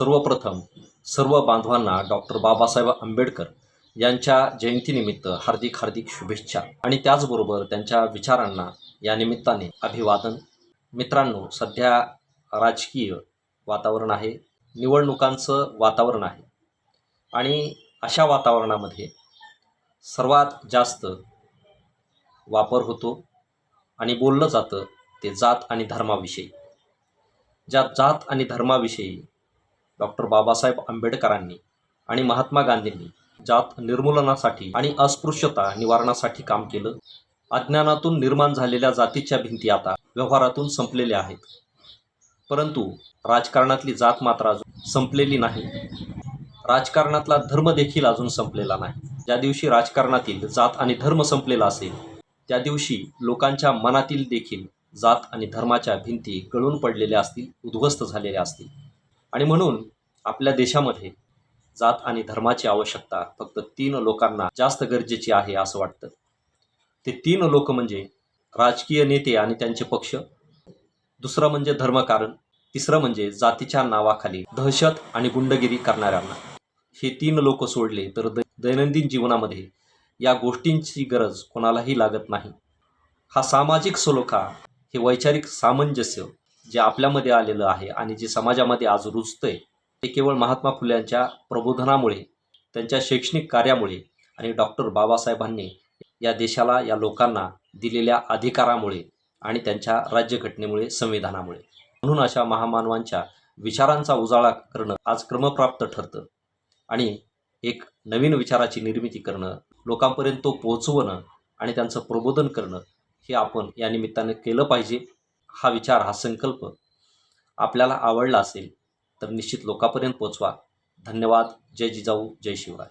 सर्वप्रथम सर्व बांधवांना डॉक्टर बाबासाहेब आंबेडकर यांच्या जयंतीनिमित्त हार्दिक हार्दिक शुभेच्छा. आणि त्याचबरोबर त्यांच्या विचारांना या निमित्ताने अभिवादन. मित्रांनो सध्या राजकीय वातावरण आहे निवडणुकांचं वातावरण आहे. आणि अशा वातावरणामध्ये सर्वात जास्त वापर होतो आणि बोललं जातं ते जात आणि धर्माविषयी. ज्या जात आणि धर्माविषयी डॉक्टर बाबासाहेब आंबेडकरांनी आणि महात्मा गांधींनी जात निर्मूलनासाठी आणि अस्पृश्यता निवारणासाठी काम केलं. अज्ञानातून निर्माण झालेल्या जातीच्या भिंती आता व्यवहारातून संपलेल्या आहेत. परंतु राजकारणातली जात मात्र अजून संपलेली नाही. राजकारणातला धर्म देखील अजून संपलेला नाही. ज्या दिवशी राजकारणातील जात आणि धर्म संपलेला असेल त्या दिवशी लोकांच्या मनातील देखील जात आणि धर्माच्या भिंती गळून पडलेल्या असतील उद्ध्वस्त झालेल्या असतील. आणि म्हणून आपल्या देशामध्ये जात आणि धर्माची आवश्यकता फक्त तीन लोकांना जास्त गरजेची आहे असं वाटतं. ते तीन लोक म्हणजे राजकीय नेते आणि त्यांचे पक्ष. दुसरं म्हणजे धर्मकारण. तिसरं म्हणजे जातीच्या नावाखाली दहशत आणि गुंडगिरी करणाऱ्यांना. हे तीन लोक सोडले तर द दैनंदिन जीवनामध्ये या गोष्टींची गरज कोणालाही लागत नाही. हा सामाजिक सलोखा हे वैचारिक सामंजस्य जे आपल्यामध्ये आलेलं आहे आणि जे समाजामध्ये आज रुजतंय ते केवळ महात्मा फुल्यांच्या प्रबोधनामुळे त्यांच्या शैक्षणिक कार्यामुळे आणि डॉक्टर बाबासाहेबांनी या देशाला या लोकांना दिलेल्या अधिकारामुळे आणि त्यांच्या राज्यघटनेमुळे संविधानामुळे. म्हणून अशा महामानवांच्या विचारांचा उजाळा करणं आज क्रमप्राप्त ठरतं. आणि एक नवीन विचाराची निर्मिती करणं लोकांपर्यंत तो पोहोचवणं आणि त्यांचं प्रबोधन करणं हे आपण या निमित्ताने केलं पाहिजे. हा विचार हा संकल्प आपल्याला आवडला असेल तर निश्चित लोकांपर्यंत पोचवा. धन्यवाद. जय जिजाऊ. जय शिवराय.